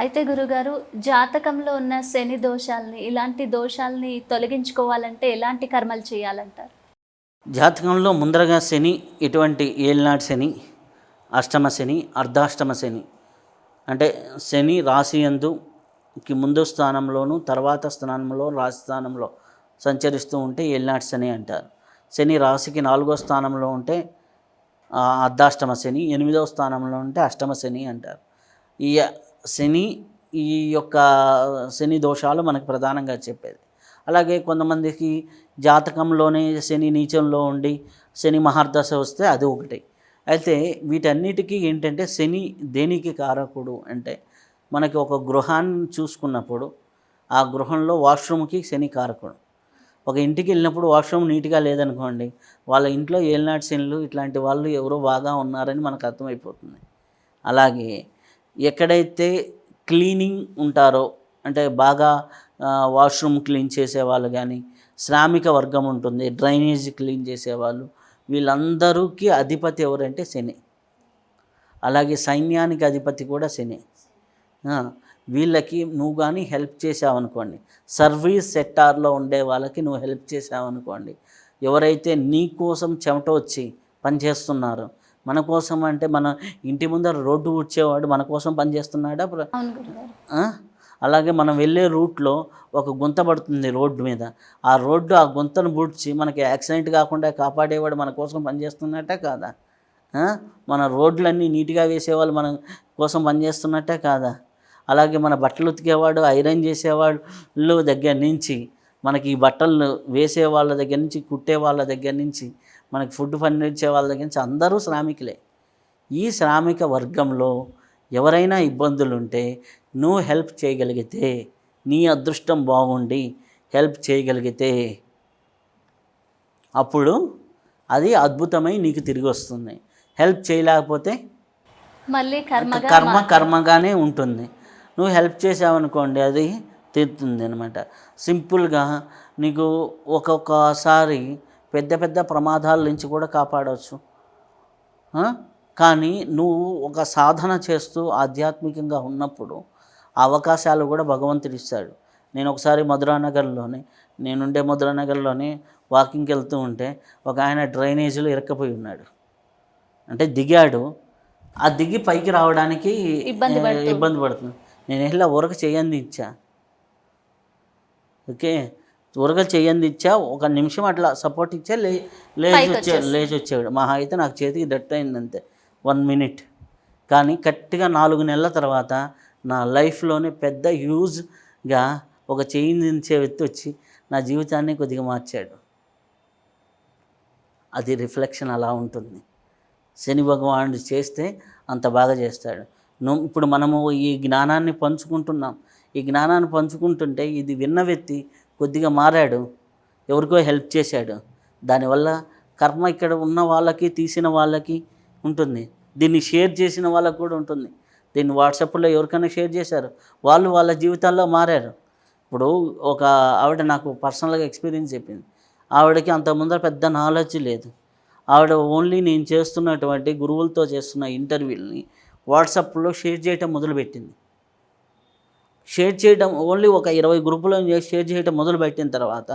అయితే గురుగారు జాతకంలో ఉన్న శని దోషాలని ఇలాంటి దోషాలని తొలగించుకోవాలంటే ఎలాంటి కర్మలు చేయాలంటారు? జాతకంలో ముందరగా శని ఇటువంటి ఏలినాటి శని అష్టమ శని అర్ధాష్టమ శని అంటే శని రాశి కి ముందు స్థానంలోను తర్వాత స్థానంలో రాశి స్థానంలో సంచరిస్తూ ఉంటే ఏలినాటి శని అంటారు. శని రాశికి నాలుగో స్థానంలో ఉంటే అర్ధాష్టమ శని ఎనిమిదవ స్థానంలో ఉంటే అష్టమ శని అంటారు. ఈ శని ఈ యొక్క శని దోషాలు మనకు ప్రధానంగా చెప్పేది. అలాగే కొంతమందికి జాతకంలోనే శని నీచంలో ఉండి శని మహార్దశ వస్తే అది ఒకటి. అయితే వీటన్నిటికీ ఏంటంటే శని దేనికి కారకుడు అంటే మనకి ఒక గృహాన్ని చూసుకున్నప్పుడు ఆ గృహంలో వాష్రూమ్కి శని కారకుడు. ఒక ఇంటికి వెళ్ళినప్పుడు వాష్రూమ్ నీట్గా లేదనుకోండి వాళ్ళ ఇంట్లో ఏలినాటి శనులు ఇట్లాంటి వాళ్ళు ఎవరో బాగా ఉన్నారని మనకు అర్థమైపోతుంది. అలాగే ఎక్కడైతే క్లీనింగ్ ఉంటారో అంటే బాగా వాష్రూమ్ క్లీన్ చేసేవాళ్ళు కానీ శ్రామిక వర్గం ఉంటుంది డ్రైనేజ్ క్లీన్ చేసేవాళ్ళు వీళ్ళందరికీ అధిపతి ఎవరంటే శని. అలాగే సైన్యానికి అధిపతి కూడా శని. వీళ్ళకి నువ్వు కానీ హెల్ప్ చేసావనుకోండి సర్వీస్ సెక్టార్లో ఉండే వాళ్ళకి నువ్వు హెల్ప్ చేసావనుకోండి ఎవరైతే నీ కోసం చెమట వచ్చి పనిచేస్తున్నారో మన కోసం అంటే మన ఇంటి ముందర రోడ్డు ఊడ్చేవాడు మన కోసం పనిచేస్తున్నాడా? అలాగే మనం వెళ్ళే రూట్లో ఒక గుంత పడుతుంది రోడ్డు మీద. ఆ రోడ్డు ఆ గుంతను బూడ్చి మనకి యాక్సిడెంట్ కాకుండా కాపాడేవాడు మన కోసం పనిచేస్తున్నట్టే కాదా? మన రోడ్లన్నీ నీట్గా వేసేవాళ్ళు మన కోసం పనిచేస్తున్నట్టే కాదా? అలాగే మన బట్టలు ఉతికేవాడు ఐరన్ చేసేవాళ్ళు దగ్గర నుంచి మనకి ఈ బట్టలు వేసే వాళ్ళ దగ్గర నుంచి కుట్టే వాళ్ళ దగ్గర నుంచి మనకి ఫుడ్ పండించే వాళ్ళ దగ్గర నుంచి అందరూ శ్రామికులే. ఈ శ్రామిక వర్గంలో ఎవరైనా ఇబ్బందులు ఉంటే నువ్వు హెల్ప్ చేయగలిగితే నీ అదృష్టం బాగుండి హెల్ప్ చేయగలిగితే అప్పుడు అది అద్భుతమై నీకు తిరిగి వస్తుంది. హెల్ప్ చేయలేకపోతే మళ్ళీ కర్మగా కర్మ కర్మగానే ఉంటుంది. నువ్వు హెల్ప్ చేసావనుకోండి అది తీరుతుంది అనమాట సింపుల్గా నీకు ఒక్కొక్కసారి పెద్ద పెద్ద ప్రమాదాల నుంచి కూడా కాపాడవచ్చు? కానీ నువ్వు ఒక సాధన చేస్తూ ఆధ్యాత్మికంగా ఉన్నప్పుడు ఆ అవకాశాలు కూడా భగవంతుడు ఇస్తాడు. నేను ఒకసారి మధురానగర్లోనే నేనుండే మధురానగర్లోనే వాకింగ్కి వెళ్తూ ఉంటే ఒక ఆయన డ్రైనేజీలో ఇరక్కపోయి ఉన్నాడు. అంటే దిగాడు. ఆ దిగి పైకి రావడానికి ఇబ్బంది పడుతుంది. నేను వెళ్ళి ఊరక చేయంది ఇచ్చా ఓకే. ఊరక చేయంది ఇచ్చా ఒక నిమిషం అట్లా సపోర్ట్ ఇచ్చా లే లేచి వచ్చే లేచి వచ్చేవాడు మహా అయితే నాకు చేతికి డట్ అయింది అంతే. వన్ మినిట్ కానీ గట్టిగా నాలుగు నెలల తర్వాత నా లైఫ్లోనే పెద్ద హ్యూజ్గా ఒక చేయించే వ్యక్తి వచ్చి నా జీవితాన్ని కొద్దిగా మార్చాడు. అది రిఫ్లెక్షన్ అలా ఉంటుంది. శని భగవానుడు చేస్తే అంత బాగా చేస్తాడు. నువ్వు ఇప్పుడు మనము ఈ జ్ఞానాన్ని పంచుకుంటున్నాం. ఈ జ్ఞానాన్ని పంచుకుంటుంటే ఇది విన్న వ్యక్తి కొద్దిగా మారాడు ఎవరికో హెల్ప్ చేశాడు. దానివల్ల కర్మ ఇక్కడ ఉన్న వాళ్ళకి తీసిన వాళ్ళకి ఉంటుంది. దీన్ని షేర్ చేసిన వాళ్ళకు కూడా ఉంటుంది. దీన్ని వాట్సాప్లో ఎవరికైనా షేర్ చేశారు. వాళ్ళు వాళ్ళ జీవితాల్లో మారారు. ఇప్పుడు ఒక ఆవిడ నాకు పర్సనల్గా ఎక్స్పీరియన్స్ చెప్పింది. ఆవిడకి అంత ముందర పెద్ద నాలెడ్జ్ లేదు. ఆవిడ ఓన్లీ నేను చేస్తున్నటువంటి గురువులతో చేస్తున్న ఇంటర్వ్యూల్ని వాట్సాప్లో షేర్ చేయటం మొదలుపెట్టింది. షేర్ చేయడం ఓన్లీ ఒక ఇరవై గ్రూపులో షేర్ చేయడం మొదలుపెట్టిన తర్వాత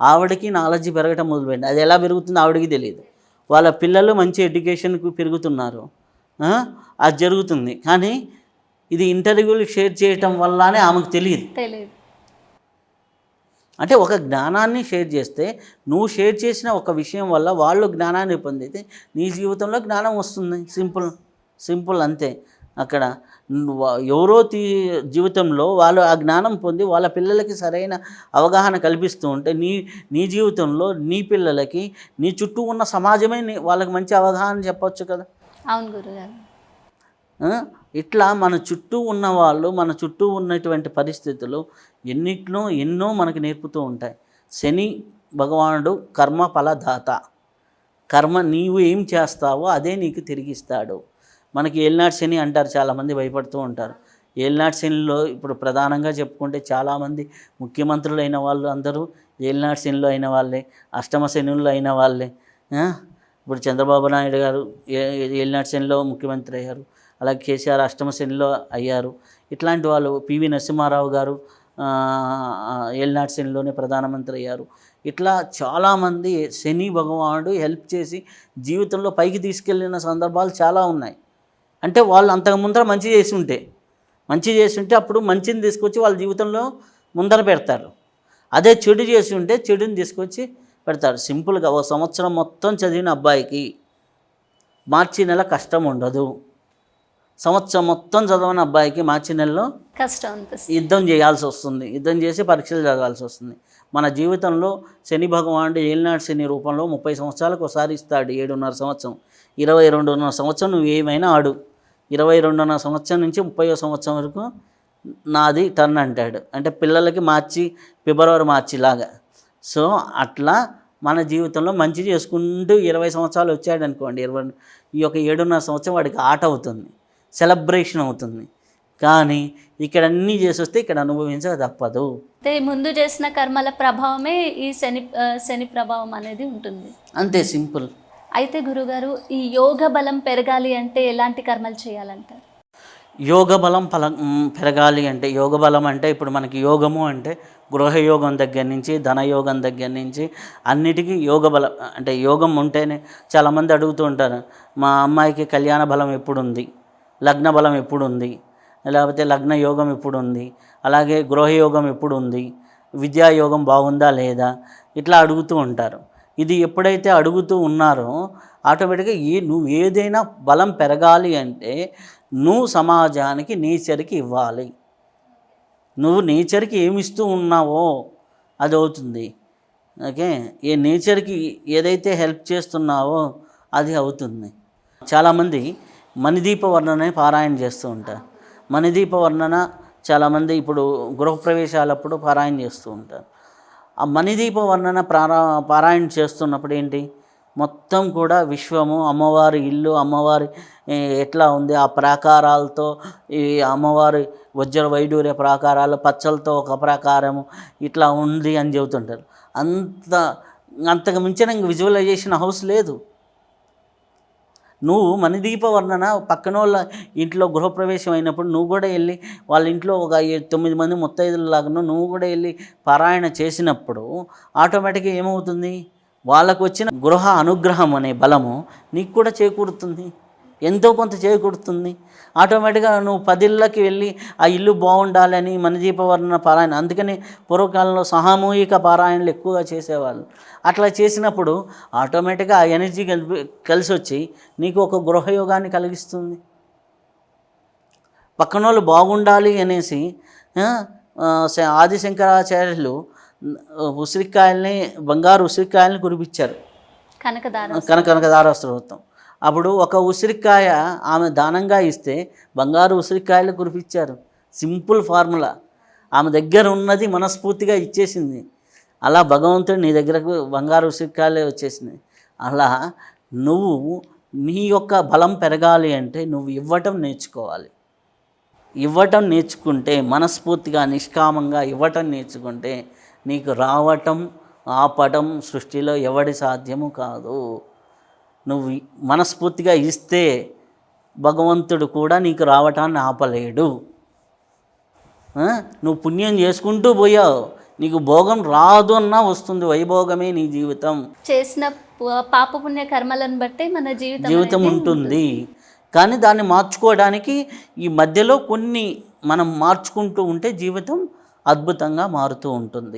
ఆవిడకి నాలెడ్జ్ పెరగటం మొదలుపెట్టింది. అది ఎలా పెరుగుతుందో ఆవిడకి తెలియదు. వాళ్ళ పిల్లలు మంచి ఎడ్యుకేషన్కి పెరుగుతున్నారు? అది జరుగుతుంది. కానీ ఇది ఇంటర్వ్యూలు షేర్ చేయటం వల్లనే ఆమెకు తెలియదు. తెలియదు. అంటే ఒక జ్ఞానాన్ని షేర్ చేస్తే నువ్వు షేర్ చేసిన ఒక విషయం వల్ల వాళ్ళు జ్ఞానాన్ని పొందితే నీ జీవితంలో జ్ఞానం వస్తుంది. సింపుల్ సింపుల్ అంతే. అక్కడ ఎవరో తీ జీవితంలో వాళ్ళు ఆ జ్ఞానం పొంది వాళ్ళ పిల్లలకి సరైన అవగాహన కల్పిస్తూ ఉంటే నీ నీ జీవితంలో నీ పిల్లలకి నీ చుట్టూ ఉన్న సమాజమే వాళ్ళకి మంచి అవగాహన చెప్పొచ్చు కదా? అవును గురుగారు? ఇట్లా మన చుట్టూ ఉన్న వాళ్ళు మన చుట్టూ ఉన్నటువంటి పరిస్థితులు ఎన్నిట్లో ఎన్నో మనకు నేర్పుతూ ఉంటాయి. శని భగవానుడు కర్మ ఫలదాత. కర్మ నీవు ఏం చేస్తావో అదే నీకు తిరిగిస్తాడు. మనకి ఏలినాటి శని అంటారు చాలామంది భయపడుతూ ఉంటారు. ఏలినాటి శనిలో ఇప్పుడు ప్రధానంగా చెప్పుకుంటే చాలామంది ముఖ్యమంత్రులు అయిన వాళ్ళు అందరూ ఏలినాటి శనిలో అయిన వాళ్ళే అష్టమ శనుల్లో అయిన వాళ్ళే ఇప్పుడు చంద్రబాబు నాయుడు గారు ఏ ఏలినాటి శనిలో ముఖ్యమంత్రి అయ్యారు అలాగే కేసీఆర్ అష్టమ శనిలో అయ్యారు. ఇట్లాంటి వాళ్ళు పివి నరసింహారావు గారు ఆ, ఏలినాటి శనిలోనే ప్రధానమంత్రి అయ్యారు. ఇట్లా చాలామంది శని భగవానుడు హెల్ప్ చేసి జీవితంలో పైకి తీసుకెళ్ళిన సందర్భాలు చాలా ఉన్నాయి. అంటే వాళ్ళు అంతకు ముందర మంచి చేసి ఉంటే మంచి చేసి ఉంటే అప్పుడు మంచిని తీసుకొచ్చి వాళ్ళ జీవితంలో ముందర పెడతారు. అదే చెడు చేసి ఉంటే చెడుని తీసుకొచ్చి పెడతారు. సింపుల్గా ఓ సంవత్సరం మొత్తం చదివిన అబ్బాయికి మార్చి నెల కష్టం ఉండదు. సంవత్సరం మొత్తం చదవని అబ్బాయికి మార్చి నెలలో కష్టం యుద్ధం చేయాల్సి వస్తుంది. యుద్ధం చేసి పరీక్షలు చదవాల్సి వస్తుంది. మన జీవితంలో శని భగవానుడు ఏలినాడు శని రూపంలో ముప్పై సంవత్సరాలకు ఒకసారి ఇస్తాడు. ఏడున్నర సంవత్సరం ఇరవై రెండున్నర సంవత్సరం నువ్వు ఏమైనా ఆడు. ఇరవై రెండున్నర సంవత్సరం నుంచి ముప్పై సంవత్సరం వరకు నాది టర్న్ అంటాడు. అంటే పిల్లలకి మార్చి ఫిబ్రవరి మార్చి లాగా. సో అట్లా మన జీవితంలో మంచి చేసుకుంటూ ఇరవై సంవత్సరాలు వచ్చాడు అనుకోండి. ఇరవై ఈ యొక్క ఏడున్నర సంవత్సరం వాడికి ఆట అవుతుంది. సెలబ్రేషన్ అవుతుంది. కానీ ఇక్కడ అన్నీ చేసి వస్తే ఇక్కడ అనుభవించక తప్పదు. అయితే ముందు చేసిన కర్మల ప్రభావమే ఈ శని శని ప్రభావం అనేది ఉంటుంది. అంతే సింపుల్. అయితే గురుగారు ఈ యోగ బలం పెరగాలి అంటే ఎలాంటి కర్మలు చేయాలంటారు? యోగ బలం ఫల పెరగాలి అంటే యోగ బలం అంటే ఇప్పుడు మనకి యోగము అంటే గృహయోగం దగ్గర నుంచి ధనయోగం దగ్గర నుంచి అన్నిటికీ యోగ బలం అంటే యోగం ఉంటేనే చాలామంది అడుగుతూ ఉంటారు మా అమ్మాయికి కళ్యాణ బలం ఎప్పుడు ఉంది లగ్న బలం ఎప్పుడు ఉంది లేకపోతే లగ్న యోగం ఎప్పుడు ఉంది అలాగే గృహయోగం ఎప్పుడు ఉంది విద్యాయోగం బాగుందా లేదా? ఇట్లా అడుగుతూ ఉంటారు. ఇది ఎప్పుడైతే అడుగుతూ ఉన్నారో ఆటోమేటిక్గా ఏ నువ్వు ఏదైనా బలం పెరగాలి అంటే నువ్వు సమాజానికి నేచర్కి ఇవ్వాలి. నువ్వు నేచర్కి ఏమి ఇస్తూ ఉన్నావో అది అవుతుంది. ఓకే? ఏ నేచర్కి ఏదైతే హెల్ప్ చేస్తున్నావో అది అవుతుంది. చాలామంది మణిదీప వర్ణనే పారాయణ చేస్తూ ఉంటారు. మణిదీప వర్ణన చాలామంది ఇప్పుడు గృహప్రవేశాలప్పుడు పారాయణ చేస్తూ ఉంటారు. ఆ మణిదీప వర్ణన ప్రారా పారాయణ చేస్తున్నప్పుడు ఏంటి? మొత్తం కూడా విశ్వము అమ్మవారి ఇల్లు అమ్మవారి ఎట్లా ఉంది? ఆ ప్రాకారాలతో ఈ అమ్మవారి వజ్ర వైడూర్య ప్రాకారాలు పచ్చలతో ఒక ప్రాకారము ఇట్లా ఉంది అని చెబుతుంటారు. అంత అంతకు మించిన ఇంక విజువలైజేషన్ హౌస్ లేదు. నువ్వు మణిదీప వర్ణన పక్కన వాళ్ళ ఇంట్లో గృహప్రవేశం అయినప్పుడు నువ్వు కూడా వెళ్ళి వాళ్ళ ఇంట్లో ఒక తొమ్మిది మంది ముత్తైదులలాగా నువ్వు కూడా వెళ్ళి పారాయణ చేసినప్పుడు ఆటోమేటిక్గా ఏమవుతుంది? వాళ్ళకు వచ్చిన గృహ అనుగ్రహం అనే బలము నీకు కూడా చేకూరుతుంది. ఎంతో కొంత చేకూరుతుంది. ఆటోమేటిక్గా నువ్వు పదిళ్ళకి వెళ్ళి ఆ ఇల్లు బాగుండాలని మణిదీప వర్ణన పారాయణ అందుకని పూర్వకాలంలో సామూహిక పారాయణలు ఎక్కువగా చేసేవాళ్ళు. అట్లా చేసినప్పుడు ఆటోమేటిక్గా ఆ ఎనర్జీ కలిసి వచ్చి నీకు ఒక గృహయోగాన్ని కలిగిస్తుంది. పక్కన వాళ్ళు బాగుండాలి అనేసి ఆదిశంకరాచార్యులు ఉసిరికాయల్ని బంగారు ఉసిరికాయల్ని కురిపించారు. కనకదార కనక కనకదార స్తోత్రం అప్పుడు ఒక ఉసిరికాయ ఆమె దానంగా ఇస్తే బంగారు ఉసిరికాయలు కురిపించారు. Simple formula. ఆమె దగ్గర ఉన్నది మనస్ఫూర్తిగా ఇచ్చేసింది. అలా భగవంతుడు నీ దగ్గరకు బంగారు ఉసిరికాయలే వచ్చేసింది. అలా నువ్వు నీ యొక్క బలం పెరగాలి అంటే నువ్వు ఇవ్వటం నేర్చుకోవాలి. ఇవ్వటం నేర్చుకుంటే మనస్ఫూర్తిగా నిష్కామంగా ఇవ్వటం నేర్చుకుంటే నీకు రావటం ఆపటం సృష్టిలో ఎవడి సాధ్యము కాదు. నువ్వు మనస్ఫూర్తిగా ఇస్తే భగవంతుడు కూడా నీకు రావటాన్ని ఆపలేడు? నువ్వు పుణ్యం చేసుకుంటూ పోయావు. నీకు భోగం రాదు అన్నా వస్తుంది వైభోగమే నీ జీవితం. చేసిన ప- పాపపుణ్య కర్మలను బట్టి మన జీవితం జీవితం ఉంటుంది. కానీ దాన్ని మార్చుకోవడానికి ఈ మధ్యలో కొన్ని మనం మార్చుకుంటూ ఉంటే జీవితం అద్భుతంగా మారుతూ ఉంటుంది.